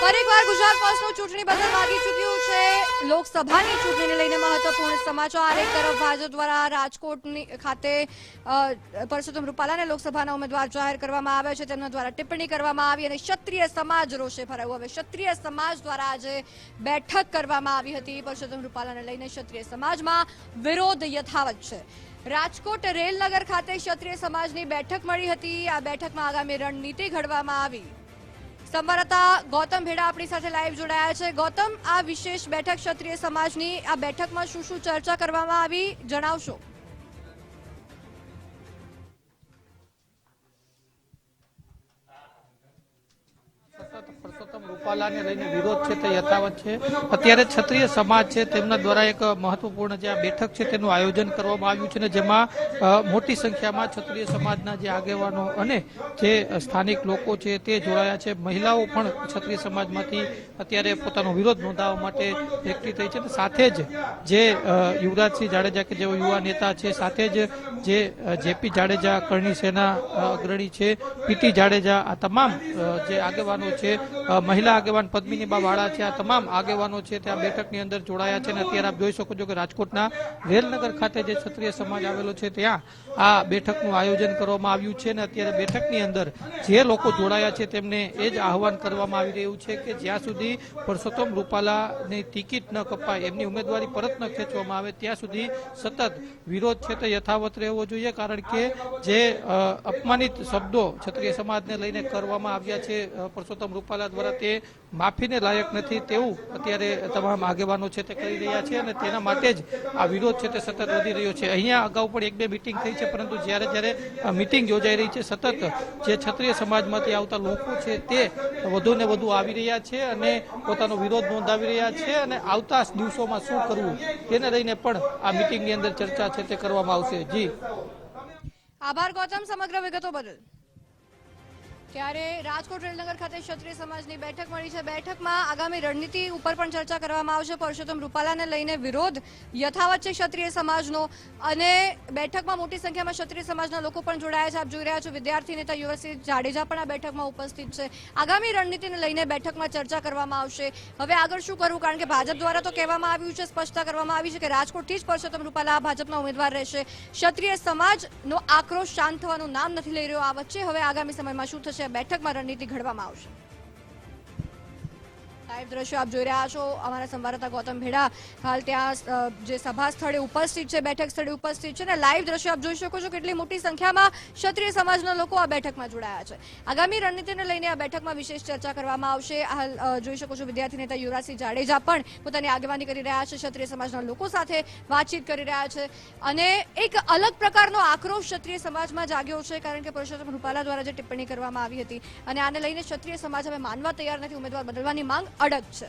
ફરીકવાર ગુજરાત પક્ષનું ચૂંટણી બદલ વાગી ચૂક્યું છે. લોકસભાની ચૂંટણીને લઈને મહત્વપૂર્ણ સમાચાર. એક તરફ ભાજપ દ્વારા રાજકોટની ખાતે પરસોત્તમ રૂપાલાને લોકસભાના ઉમેદવાર જાહેર કરવામાં આવ્યા છે. તેમના દ્વારા ટિપ્પણી કરવામાં આવી અને ક્ષત્રિય સમાજ રોષે ભરાયું. હવે ક્ષત્રિય સમાજ દ્વારા આજે બેઠક કરવામાં આવી હતી. પરસોત્તમ રૂપાલાને લઈને ક્ષત્રિય સમાજમાં વિરોધ યથાવત છે. રાજકોટ રેલનગર ખાતે ક્ષત્રિય સમાજની બેઠક મળી હતી. આ બેઠકમાં આગામી રણનીતિ ઘડવામાં આવી. સંવાદદાતા ગૌતમ ભેડા આપણી સાથે લાઈવ જોડાયા છે. ગૌતમ, આ વિશેષ બેઠક ક્ષત્રિય સમાજની આ બેઠકમાં શું શું ચર્ચા કરવામાં આવી, જણાવશો? પરસોત્તમ લઈને વિરોધ છે, તે યથાવત છે. અત્યારે ક્ષત્રિય સમાજ છે, તેમના દ્વારા એક મહત્વપૂર્ણ જે આ બેઠક છે, તેનું આયોજન કરવામાં આવ્યું છે ને જેમાં મોટી સંખ્યામાં ક્ષત્રિય સમાજના જે આગેવાનો અને જે સ્થાનિક લોકો છે, તે જોડાયા છે. મહિલાઓ પણ ક્ષત્રિય સમાજમાંથી અત્યારે પોતાનો વિરોધ નોંધાવવા માટે એકઠી થઈ છે સાથે જ જે યુવરાજસિંહ જાડેજા કે જેઓ યુવા નેતા છે, સાથે જ જે જેપી જાડેજા, કરણી સેના અગ્રણી છે પીટી જાડેજા, આ તમામ જે આગેવાનો છે મહિલા આગેવાન પદ્મિનીબા વાળા છે. આ તમામ આગેવાનો છે તે આ બેઠકની અંદર જોડાયા છે અને અત્યારે આપ જોઈ શકો છો કે રાજકોટના રેલનગર ખાતે જે ક્ષત્રિય સમાજ આવેલો છે ત્યાં આ બેઠકનું આયોજન કરવામાં આવ્યું છે અને અત્યારે બેઠકની અંદર જે લોકો જોડાયા છે તેમને એ જ આહવાન કરવામાં આવી રહ્યું છે કે જ્યાં સુધી પરસોત્તમ રૂપાલાની ટિકિટ ન કપાય, એમની ઉમેદવારી પરત ન ખેંચવામાં આવે, ત્યાં સુધી સતત વિરોધ છે તે યથાવત રહેવો જોઈએ કારણ કે જે અપમાનિત શબ્દો ક્ષત્રિય સમાજને લઈને કરવામાં આવ્યા છે પરસોત્તમ રૂપાલા દ્વારા તે માફીને લાયક નથી તેવું અત્યારે તમામ આગેવાનો છે તે કરી રહ્યા છે અને તેના માટે જ આ વિરોધ છે તે સતત વધી રહ્યો છે. અહીંયા અગાઉ પણ એક બે મિટિંગ થઈ છે, પરંતુ જ્યારે જ્યારે મિટિંગ યોજાઈ રહી છે, સતત જે ક્ષત્રિય સમાજમાંથી આવતા લોકો છે તે વધુ ને વધુ આવી રહ્યા છે અને પોતાનો વિરોધ નોંધાવી રહ્યા છે અને આવતા દિવસોમાં શું કરવું તેને લઈને પણ આ મિટિંગની અંદર ચર્ચા છે તે કરવામાં આવશે. જી. આભાર ગૌતમ, સમગ્ર વિગતો બદલ. ત્યારે રાજકોટ રેલનગર ખાતે ક્ષત્રિય સમાજની બેઠક મળી છે. બેઠકમાં આગામી રણનીતિ ઉપર પણ ચર્ચા કરવામાં આવશે. પરસોત્તમ રૂપાલાને લઈને વિરોધ યથાવત છે ક્ષત્રિય સમાજનો અને બેઠકમાં મોટી સંખ્યામાં ક્ષત્રિય સમાજના લોકો પણ જોડાયા છે. આપ જોઈ રહ્યા છો વિદ્યાર્થી નેતા યુવરાજસિંહ જાડેજા પણ આ બેઠકમાં ઉપસ્થિત છે. આગામી રણનીતિને લઈને બેઠકમાં ચર્ચા કરવામાં આવશે. હવે આગળ શું કરવું? કારણ કે ભાજપ દ્વારા તો કહેવામાં આવ્યું છે, સ્પષ્ટતા કરવામાં આવી છે કે રાજકોટથી જ પરસોત્તમ રૂપાલા ભાજપના ઉમેદવાર રહેશે. ક્ષત્રિય સમાજનો આક્રોશ શાંત થવાનું નામ નથી લઈ રહ્યો આ વચ્ચે. હવે આગામી સમયમાં શું થશે? બેઠકમાં રણનીતિ ઘડવામાં આવશે. લાઈવ દ્રશ્યો આપ જોઈ રહ્યા છો. અમારા સંવાદદાતા ગૌતમ ભેડા હાલ ત્યાં જે સભા સ્થળે ઉપસ્થિત છે, બેઠક સ્થળે ઉપસ્થિત છે અને લાઈવ દ્રશ્યો આપ જોઈ શકો છો કેટલી મોટી સંખ્યામાં ક્ષત્રિય સમાજના લોકો આ બેઠકમાં જોડાયા છે. આગામી રણનીતિને લઈને આ બેઠકમાં વિશેષ ચર્ચા કરવામાં આવશે. હાલ જોઈ શકો છો વિદ્યાર્થી નેતા યુવરાજસિંહ જાડેજા પણ પોતાની આગેવાની કરી રહ્યા છે, ક્ષત્રિય સમાજના લોકો સાથે વાતચીત કરી રહ્યા છે અને એક અલગ પ્રકારનો આક્રોશ ક્ષત્રિય સમાજમાં જાગ્યો છે, કારણ કે પુરુષોત્તમ રૂપાલા દ્વારા જે ટિપ્પણી કરવામાં આવી હતી અને આને લઈને ક્ષત્રિય સમાજ હવે માનવા તૈયાર નથી, ઉમેદવાર બદલવાની માંગ અડગ છે.